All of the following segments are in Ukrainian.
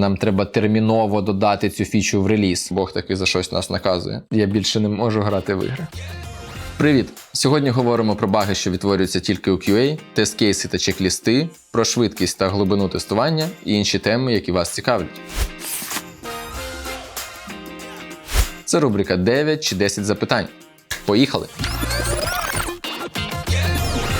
Нам треба терміново додати цю фічу в реліз. Бог таки за щось нас наказує. Я більше не можу грати в ігри. Привіт! Сьогодні говоримо про баги, що відтворюються тільки у QA, тест-кейси та чек-лісти, про швидкість та глибину тестування і інші теми, які вас цікавлять. Це рубрика 9 чи 10 запитань. Поїхали!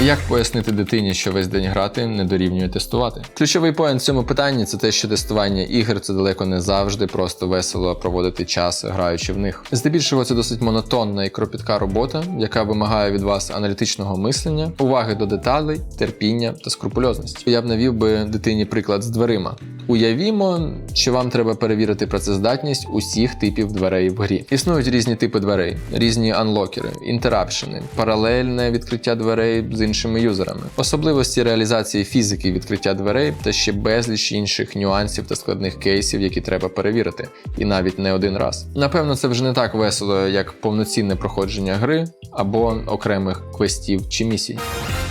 Як пояснити дитині, що весь день грати не дорівнює тестувати? Ключовий поінт в цьому питанні це те, що тестування ігор це далеко не завжди просто весело проводити час, граючи в них. Здебільшого це досить монотонна і кропітка робота, яка вимагає від вас аналітичного мислення, уваги до деталей, терпіння та скрупульозності. Я б навів би дитині приклад з дверима. Уявімо, що вам треба перевірити працездатність усіх типів дверей в грі. Існують різні типи дверей, різні анлокери, інтерапшени, паралельне відкриття дверей з іншими юзерами, особливості реалізації фізики відкриття дверей та ще безліч інших нюансів та складних кейсів, які треба перевірити, і навіть не один раз. Напевно, це вже не так весело, як повноцінне проходження гри або окремих квестів чи місій.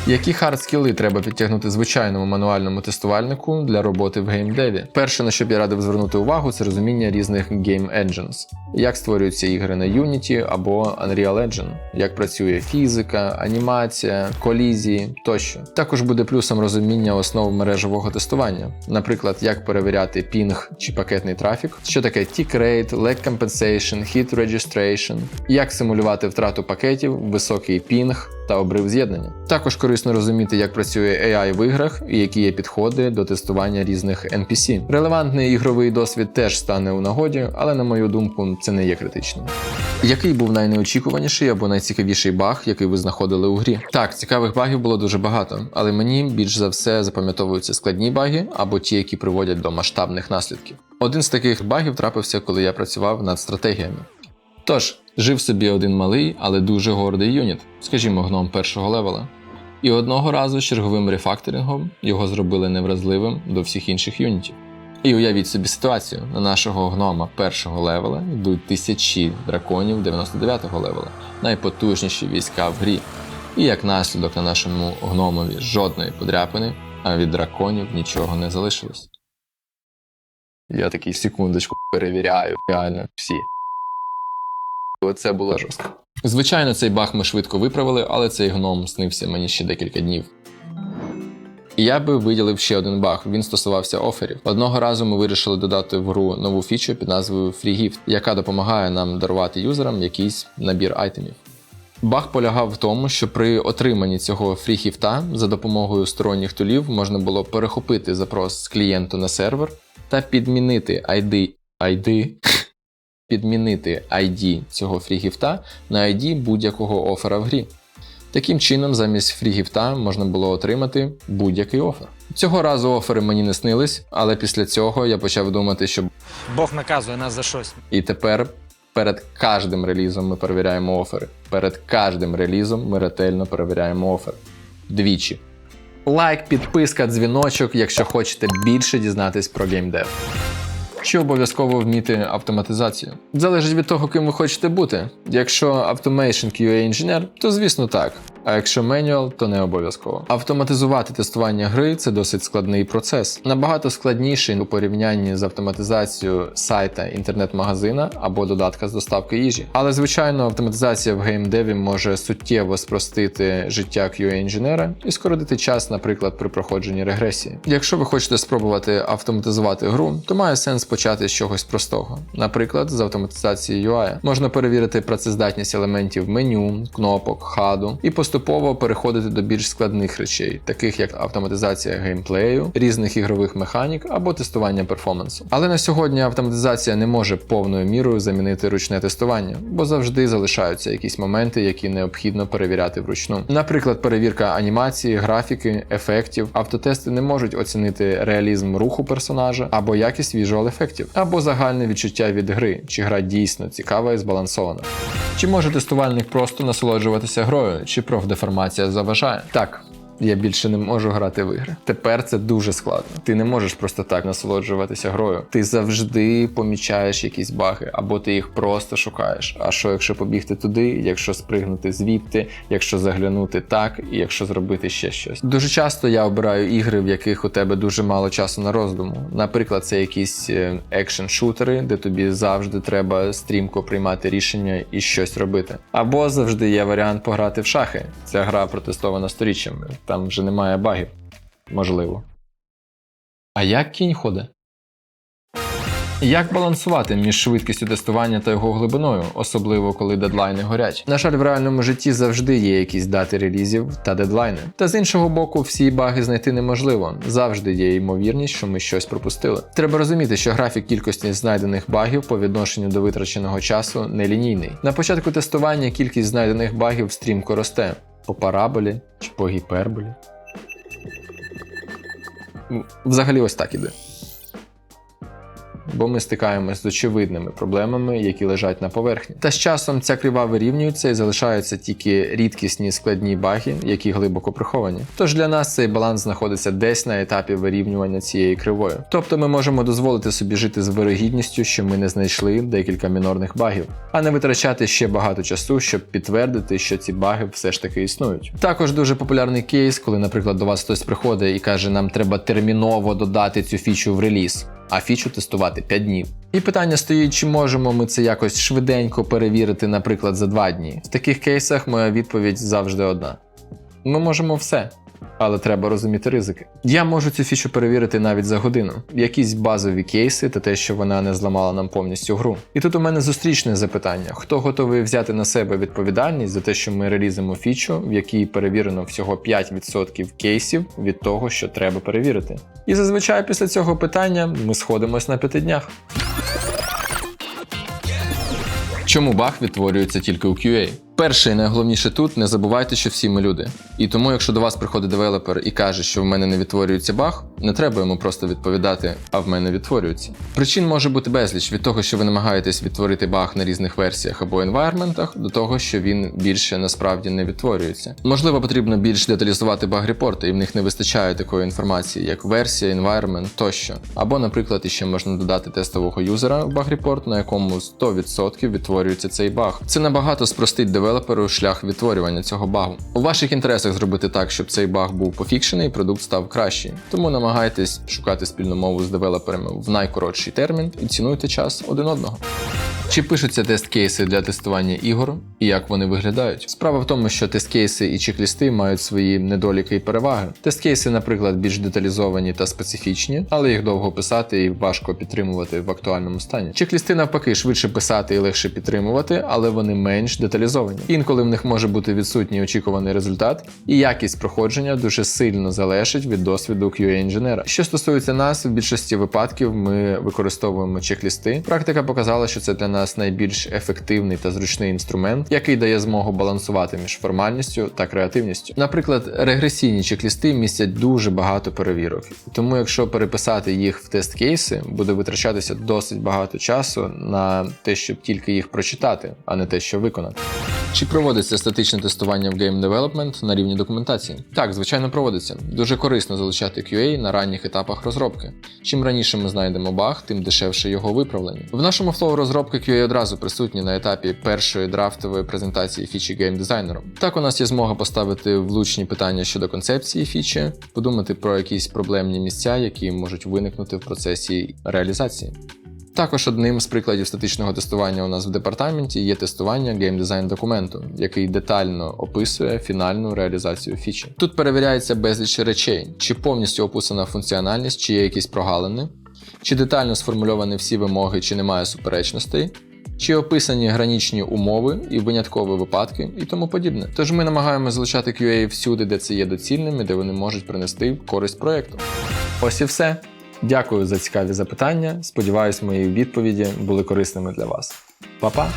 Які хард-скіли треба підтягнути звичайному мануальному тестувальнику для роботи в геймдеві? Перше, на що б я радив звернути увагу, це розуміння різних Game Engines. Як створюються ігри на Unity або Unreal Engine, як працює фізика, анімація, колізії тощо. Також буде плюсом розуміння основ мережевого тестування, наприклад, як перевіряти пінг чи пакетний трафік, що таке tick rate, lag compensation, hit registration, як симулювати втрату пакетів, високий пінг та обрив з'єднання. Також корисно розуміти, як працює AI в іграх і які є підходи до тестування різних NPC. Релевантний ігровий досвід теж стане у нагоді, але на мою думку, це не є критичним. Який був найнеочікуваніший або найцікавіший баг, який ви знаходили у грі? Так, цікавих багів було дуже багато, але мені більш за все запам'ятовуються складні баги або ті, які приводять до масштабних наслідків. Один з таких багів трапився, коли я працював над стратегіями. Тож, жив собі один малий, але дуже гордий юніт, скажімо, гном першого левела. І одного разу з черговим рефакторингом його зробили невразливим до всіх інших юнітів. І уявіть собі ситуацію: на нашого гнома першого левела йдуть тисячі драконів 99-го левела, найпотужніші війська в грі. І як наслідок на нашому гномові жодної подряпини, а від драконів нічого не залишилось. Я такий секундочку перевіряю, реально всі. Оце було жорстко. Звичайно, цей баг ми швидко виправили, але цей гном снився мені ще декілька днів. І я би виділив ще один баг. Він стосувався оферів. Одного разу ми вирішили додати в гру нову фічу під назвою Free Gift, яка допомагає нам дарувати юзерам якийсь набір айтемів. Баг полягав в тому, що при отриманні цього фріхіфта за допомогою сторонніх тулів можна було перехопити запрос з клієнту на сервер та підмінити ID, ID підмінити ID цього фрігіфта на ID будь-якого офера в грі. Таким чином, замість фрігіфта можна було отримати будь-який офер. Цього разу офери мені не снились, але після цього я почав думати, що Бог наказує нас за щось. і тепер перед кожним релізом ми перевіряємо офери. Перед кожним релізом ми ретельно перевіряємо офер. Двічі. Лайк, підписка, дзвіночок, якщо хочете більше дізнатись про геймдев. Чи обов'язково вміти автоматизацію? Залежить від того, ким ви хочете бути. Якщо Automation QA інженер, то звісно так. А якщо manual, то не обов'язково. Автоматизувати тестування гри це досить складний процес, набагато складніший у порівнянні з автоматизацією сайта інтернет-магазина або додатка з доставки їжі. Але звичайно, автоматизація в геймдеві може суттєво спростити життя QA інженера і скоротити час, наприклад, при проходженні регресії. Якщо ви хочете спробувати автоматизувати гру, то має сенс почати з чогось простого, наприклад, з автоматизації UI. Можна перевірити працездатність елементів меню, кнопок, хаду і поступово переходити до більш складних речей, таких як автоматизація геймплею, різних ігрових механік або тестування перформансу. Але на сьогодні автоматизація не може повною мірою замінити ручне тестування, бо завжди залишаються якісь моменти, які необхідно перевіряти вручну. Наприклад, перевірка анімації, графіки, ефектів. Автотести не можуть оцінити реалізм руху персонажа або якість віжуал ефектів, або загальне відчуття від гри, чи гра дійсно цікава і збалансована. Чи може тестувальник просто насолоджуватися грою, чи профдеформація заважає? Так. Я більше не можу грати в ігри. Тепер це дуже складно. Ти не можеш просто так насолоджуватися грою. Ти завжди помічаєш якісь баги, або ти їх просто шукаєш. А що якщо побігти туди, якщо спригнути звідти, якщо заглянути так, і якщо зробити ще щось. Дуже часто я обираю ігри, в яких у тебе дуже мало часу на роздуму. Наприклад, це якісь е, екшн-шутери, де тобі завжди треба стрімко приймати рішення і щось робити. Або завжди є варіант пограти в шахи. Ця гра протестована сторіччями. Там вже немає багів. Можливо. А як кінь ходить? Як балансувати між швидкістю тестування та його глибиною, особливо коли дедлайни горять? На жаль, в реальному житті завжди є якісь дати релізів та дедлайни. Та з іншого боку, всі баги знайти неможливо. Завжди є ймовірність, що ми щось пропустили. Треба розуміти, що графік кількості знайдених багів по відношенню до витраченого часу нелінійний. На початку тестування кількість знайдених багів стрімко росте по параболі чи по гіперболі. Взагалі, ось так іде бо ми стикаємось з очевидними проблемами, які лежать на поверхні. Та з часом ця крива вирівнюється і залишаються тільки рідкісні складні баги, які глибоко приховані. Тож для нас цей баланс знаходиться десь на етапі вирівнювання цієї кривої. Тобто ми можемо дозволити собі жити з вирогідністю, що ми не знайшли декілька мінорних багів, а не витрачати ще багато часу, щоб підтвердити, що ці баги все ж таки існують. Також дуже популярний кейс, коли, наприклад, до вас хтось приходить і каже, нам треба терміново додати цю фічу в реліз а фічу тестувати 5 днів. І питання стоїть, чи можемо ми це якось швиденько перевірити, наприклад, за 2 дні. В таких кейсах моя відповідь завжди одна: ми можемо все. Але треба розуміти ризики. Я можу цю фічу перевірити навіть за годину, якісь базові кейси та те, що вона не зламала нам повністю гру. І тут у мене зустрічне запитання: хто готовий взяти на себе відповідальність за те, що ми релізимо фічу, в якій перевірено всього 5% кейсів від того, що треба перевірити. І зазвичай після цього питання ми сходимось на п'яти днях. Чому баг відтворюється тільки у QA? Перше і найголовніше тут не забувайте, що всі ми люди. І тому, якщо до вас приходить девелопер і каже, що в мене не відтворюється баг, не треба йому просто відповідати, а в мене відтворюється. Причин може бути безліч від того, що ви намагаєтесь відтворити баг на різних версіях або енвайрментах, до того, що він більше насправді не відтворюється. Можливо, потрібно більш деталізувати баг-репорти, і в них не вистачає такої інформації, як версія, environment тощо. Або, наприклад, іще можна додати тестового юзера в баг-репорт, на якому 100% відтворюється цей баг. Це набагато спростить девелоперу шлях відтворювання цього багу. У ваших інтересах зробити так, щоб цей баг був пофікшений і продукт став кращий. Тому намагайтесь шукати спільну мову з девелоперами в найкоротший термін і цінуйте час один одного. Чи пишуться тест-кейси для тестування ігор і як вони виглядають? Справа в тому, що тест-кейси і чек-лісти мають свої недоліки і переваги. Тест-кейси, наприклад, більш деталізовані та специфічні, але їх довго писати і важко підтримувати в актуальному стані. Чек-лісти навпаки швидше писати і легше підтримувати, але вони менш деталізовані. Інколи в них може бути відсутній очікуваний результат, і якість проходження дуже сильно залежить від досвіду QA-інженера. Що стосується нас, в більшості випадків ми використовуємо чек-лісти. Практика показала, що це для нас найбільш ефективний та зручний інструмент, який дає змогу балансувати між формальністю та креативністю. Наприклад, регресійні чек-лісти містять дуже багато перевірок, тому якщо переписати їх в тест-кейси, буде витрачатися досить багато часу на те, щоб тільки їх прочитати, а не те, що виконати. Чи проводиться статичне тестування в Game Development на рівні документації? Так, звичайно, проводиться. Дуже корисно залучати QA на ранніх етапах розробки. Чим раніше ми знайдемо баг, тим дешевше його виправлення. В нашому флоу розробки QA одразу присутні на етапі першої драфтової презентації фічі геймдизайнером. Так у нас є змога поставити влучні питання щодо концепції фічі, подумати про якісь проблемні місця, які можуть виникнути в процесі реалізації. Також одним з прикладів статичного тестування у нас в департаменті є тестування геймдизайн документу, який детально описує фінальну реалізацію фічі. Тут перевіряється безліч речей, чи повністю описана функціональність, чи є якісь прогалини, чи детально сформульовані всі вимоги, чи немає суперечностей. Чи описані гранічні умови і виняткові випадки і тому подібне. Тож ми намагаємося залучати QA всюди, де це є доцільним і де вони можуть принести користь проєкту. Ось і все. Дякую за цікаві запитання. Сподіваюсь, мої відповіді були корисними для вас. Па-па!